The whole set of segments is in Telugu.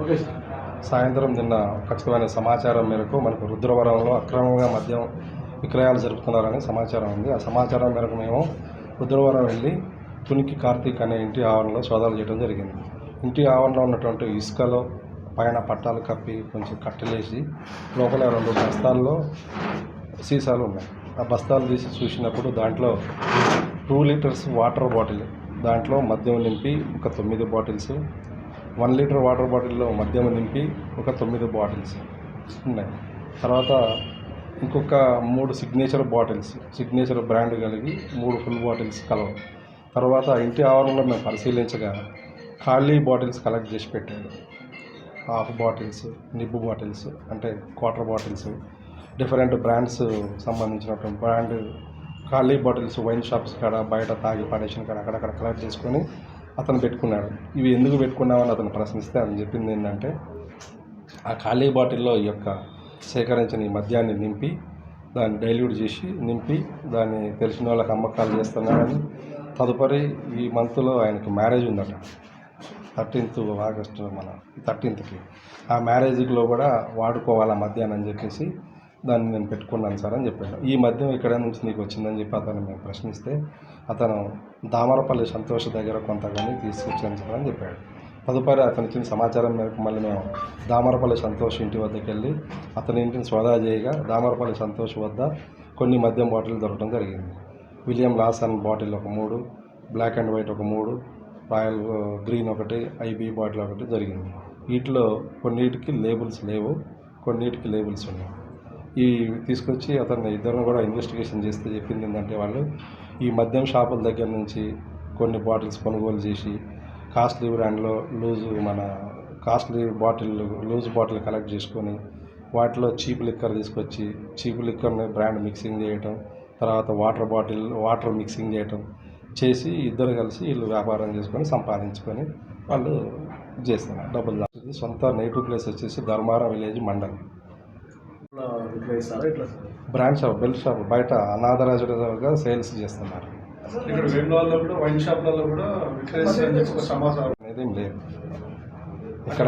ఓకే సాయంత్రం నిన్న ఖచ్చితమైన సమాచారం మేరకు మనకు రుద్రవరంలో అక్రమంగా మద్యం విక్రయాలు జరుపుతున్నారని సమాచారం ఉంది. ఆ సమాచారం మేరకు మేము రుద్రవరం వెళ్ళి తునికి కార్తీక్ అనే ఇంటి ఆవరణలో సోదాలు చేయడం జరిగింది. ఇంటి ఆవరణలో ఉన్నటువంటి ఇసుకలో పైన పట్టాలు కప్పి కొంచెం కట్టలేసి లోపల రెండు బస్తాల్లో సీసాలు ఉన్నాయి. ఆ బస్తాలు తీసి చూసినప్పుడు దాంట్లో టూ లీటర్స్ వాటర్ బాటిల్ దాంట్లో మద్యం నింపి ఒక తొమ్మిది బాటిల్స్ వన్ లీటర్ వాటర్ బాటిల్లో మద్యం నింపి ఒక తొమ్మిది బాటిల్స్ ఉన్నాయి. తర్వాత ఇంకొక మూడు సిగ్నేచర్ బాటిల్స్ సిగ్నేచర్ బ్రాండ్ కలిగి మూడు ఫుల్ బాటిల్స్ కలవు. తర్వాత ఇంటి ఆవరణలో మేము పరిశీలించగా ఖాళీ బాటిల్స్ కలెక్ట్ చేసి పెట్టాడు హాఫ్ బాటిల్స్ నిబ్బు బాటిల్స్ అంటే క్వార్టర్ బాటిల్స్ డిఫరెంట్ బ్రాండ్స్ సంబంధించినటువంటి బ్రాండ్ ఖాళీ బాటిల్స్ వైన్ షాప్స్ కాడ బయట తాగి పడేసిన కాడ అక్కడక్కడ కలెక్ట్ చేసుకొని అతను పెట్టుకున్నాడు. ఇవి ఎందుకు పెట్టుకున్నామని అతను ప్రశ్నిస్తే అతను చెప్పింది ఏంటంటే ఆ ఖాళీ బాటిల్లో ఈ యొక్క సేకరించిన ఈ మద్యాన్ని నింపి దాన్ని డైల్యూట్ చేసి నింపి దాన్ని తెలిసిన వాళ్ళకి అమ్మకాలు చేస్తున్నాడని తదుపరి ఈ మంత్లో ఆయనకి మ్యారేజ్ ఉందట. థర్టీన్త్ ఆగస్టు మన థర్టీన్త్కి. ఆ మ్యారేజ్లో కూడా వాడుకోవాలి మధ్యాహ్నం అని చెప్పేసి దాన్ని నేను పెట్టుకున్నాను సార్ అని చెప్పాడు. ఈ మద్యం ఇక్కడ నుంచి నీకు వచ్చిందని చెప్పి అతను మేము ప్రశ్నిస్తే అతను దామరపల్లి సంతోష్ దగ్గర కొంత తీసుకొచ్చాను సార్ అని చెప్పాడు. తదుపరి అతను ఇచ్చిన సమాచారం మేరకు మళ్ళీ మేము దామరపల్లి సంతోష్ ఇంటి వద్దకు వెళ్ళి అతని ఇంటిని సోదా చేయగా దామరపల్లి సంతోష్ వద్ద కొన్ని మద్యం బాటిల్ దొరకడం జరిగింది. విలియం లాసన్ బాటిల్ ఒక మూడు బ్లాక్ అండ్ వైట్ ఒక మూడు రాయల్ గ్రీన్ ఒకటి ఐబీ బాటిల్ ఒకటి జరిగింది. వీటిలో కొన్నిటికి లేబుల్స్ లేవు కొన్నిటికి లేబుల్స్ ఉన్నాయి. ఈ తీసుకొచ్చి అతన్ని ఇద్దరిని కూడా ఇన్వెస్టిగేషన్ చేస్తే చెప్పింది ఏంటంటే వాళ్ళు ఈ మద్యం షాపుల దగ్గర నుంచి కొన్ని బాటిల్స్ కొనుగోలు చేసి కాస్ట్లీ బ్రాండ్లో లూజు మన costly bottle loose bottle collect చేసుకొని వాటిలో చీప్ లిక్కర్ తీసుకొచ్చి చీప్ లిక్కర్ని బ్రాండ్ మిక్సింగ్ చేయటం తర్వాత వాటర్ బాటిల్ వాటర్ మిక్సింగ్ చేయటం చేసి ఇద్దరు కలిసి వీళ్ళు వ్యాపారం చేసుకొని సంపాదించుకొని వాళ్ళు చేస్తున్నారు. డబ్బులు సొంత నేటివ్ ప్లేస్ వచ్చేసి Dharmaram village mandal. Brand shop belt shop. బయట అనాథరాజుగా సేల్స్ చేస్తున్నారు. ఇక్కడ వేములవాడలో కూడా వైన్ షాప్లలో కూడా విక్రయిస్తారని చెప్పి ఒక సమాచారం. అనేది ఏం లేదు. ఇక్కడ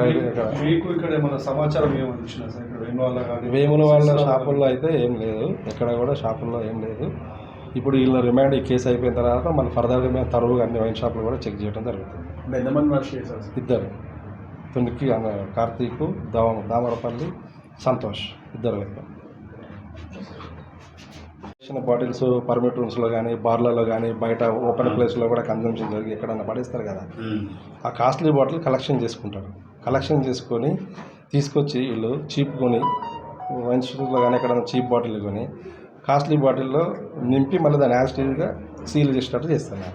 మీకు ఇక్కడ ఏమైనా సమాచారం ఏమైనా వేముల వాళ్ళ షాపుల్లో అయితే ఏం లేదు. ఎక్కడ కూడా షాపుల్లో ఏం లేదు. ఇప్పుడు వీళ్ళ రిమాండ్ ఈ కేసు అయిపోయిన తర్వాత మళ్ళీ ఫర్దర్గా మేము తరువుగా అన్ని వైన్ షాపులు కూడా చెక్ చేయడం జరుగుతుంది. ఇద్దరు. తునికి అన్న కార్తీక్ దామ దామరపల్లి సంతోష్. ఇద్దరు చిన్న బాటిల్స్ పర్మిట్ రూమ్స్లో కానీ బార్లలో కానీ బయట ఓపెన్ ప్లేస్లో కూడా కన్జంప్షన్ జరిగి ఎక్కడన్నా పడేస్తారు కదా. ఆ కాస్ట్లీ బాటిల్ కలెక్షన్ చేసుకుంటారు. కలెక్షన్ చేసుకొని తీసుకొచ్చి వీళ్ళు చీప్ కొని వైన్ కానీ ఎక్కడైనా చీప్ బాటిల్ కొని కాస్ట్లీ బాటిల్లో నింపి మళ్ళీ దాన్ని యాజిటీవ్గా సీల్ చేసేటట్టు చేస్తున్నారు.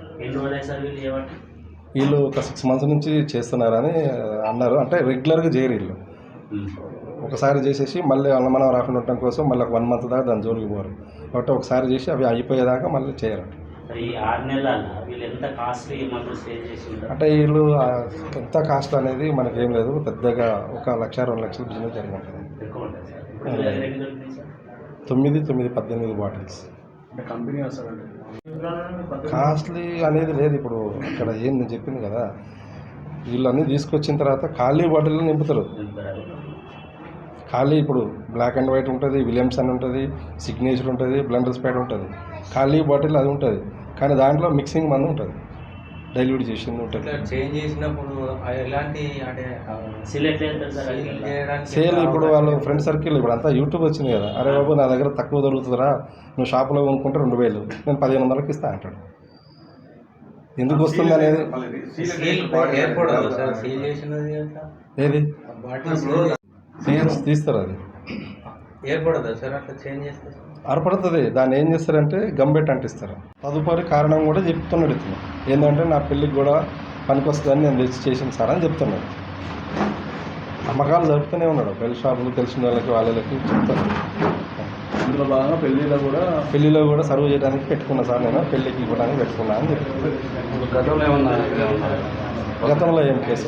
వీళ్ళు ఒక సిక్స్ మంత్స్ నుంచి చేస్తున్నారని అన్నారు. అంటే రెగ్యులర్గా చేయరు వీళ్ళు. ఒకసారి చేసేసి మళ్ళీ అన్నమనం రాకుండా ఉండటం కోసం మళ్ళీ ఒక వన్ మంత్ దాకా దాని జోలికి పోరు. కాబట్టి ఒకసారి చేసి అవి అయిపోయేదాకా మళ్ళీ చేయరు అంటే వీళ్ళు ఎంత కాస్ట్ అనేది మనకి ఏం లేదు. పెద్దగా ఒక లక్ష రెండు లక్షల బిజినెస్ జరిగి ఉంటుంది ఎక్కువ ఉంటుంది సార్. ఇప్పుడు మీ దగ్గర ఎన్ని దొరుకుతాయి సార్? తొమ్మిది తొమ్మిది పద్దెనిమిది బాటిల్స్. కాస్ట్లీ అనేది లేదు ఇప్పుడు. ఇక్కడ ఏం నేను చెప్పింది కదా. వీళ్ళన్నీ తీసుకొచ్చిన తర్వాత ఖాళీ బాటిల్ నింపుతారు. ఖాళీ ఇప్పుడు బ్లాక్ అండ్ వైట్ ఉంటుంది విలియమ్స్ అని ఉంటుంది సిగ్నేచర్ ఉంటుంది బ్లెండర్ స్పైడ్ ఉంటుంది. ఖాళీ బాటిల్ అది ఉంటుంది. కానీ దాంట్లో మిక్సింగ్ మంది ఉంటుంది. డైల్యూట్ చేసింది ఉంటుంది. చేంజ్ చేసినప్పుడు ఎలాంటి అంటే సిల్ ఇప్పుడు వాళ్ళు ఫ్రెండ్ సర్కిల్ ఇప్పుడు అంతా యూట్యూబ్ వచ్చింది కదా. అరే బాబు నా దగ్గర తక్కువ దొరుకుతుందిరా. నువ్వు షాపులో కొనుక్కుంటే రెండు వేలు. నేను పదిహేను వందలకి ఇస్తా అంటాడు. ఎందుకు వస్తుంది అనేది? ఏది? తీస్తారు అది ఏర్పడదా సార్? అట్లా చేంజ్ చేస్తే? అర్పడుతుంది దాన్ని ఏం చేస్తారంటే గంబెట్ అంటిస్తారు. తదుపరి కారణం కూడా చెప్తున్నాడు ఇతను. ఏంటంటే నా పెళ్ళికి కూడా పనికొస్తుందని నేను తెచ్చి చేసింది సార్ అని చెప్తున్నాడు. అమ్మకాలు జరుపుతూనే ఉన్నాడు. పెళ్ళి షాపులు తెలిసిన వాళ్ళకి వాళ్ళకి చెప్తాను అందులో భాగంగా పెళ్ళిలో కూడా పెళ్ళిలో కూడా సర్వ్ చేయడానికి పెట్టుకున్నా సార్ నేను. పెళ్ళికి ఇవ్వడానికి పెట్టుకున్నా అని చెప్పి గతంలో ఏమన్నా గతంలో ఏం కేసు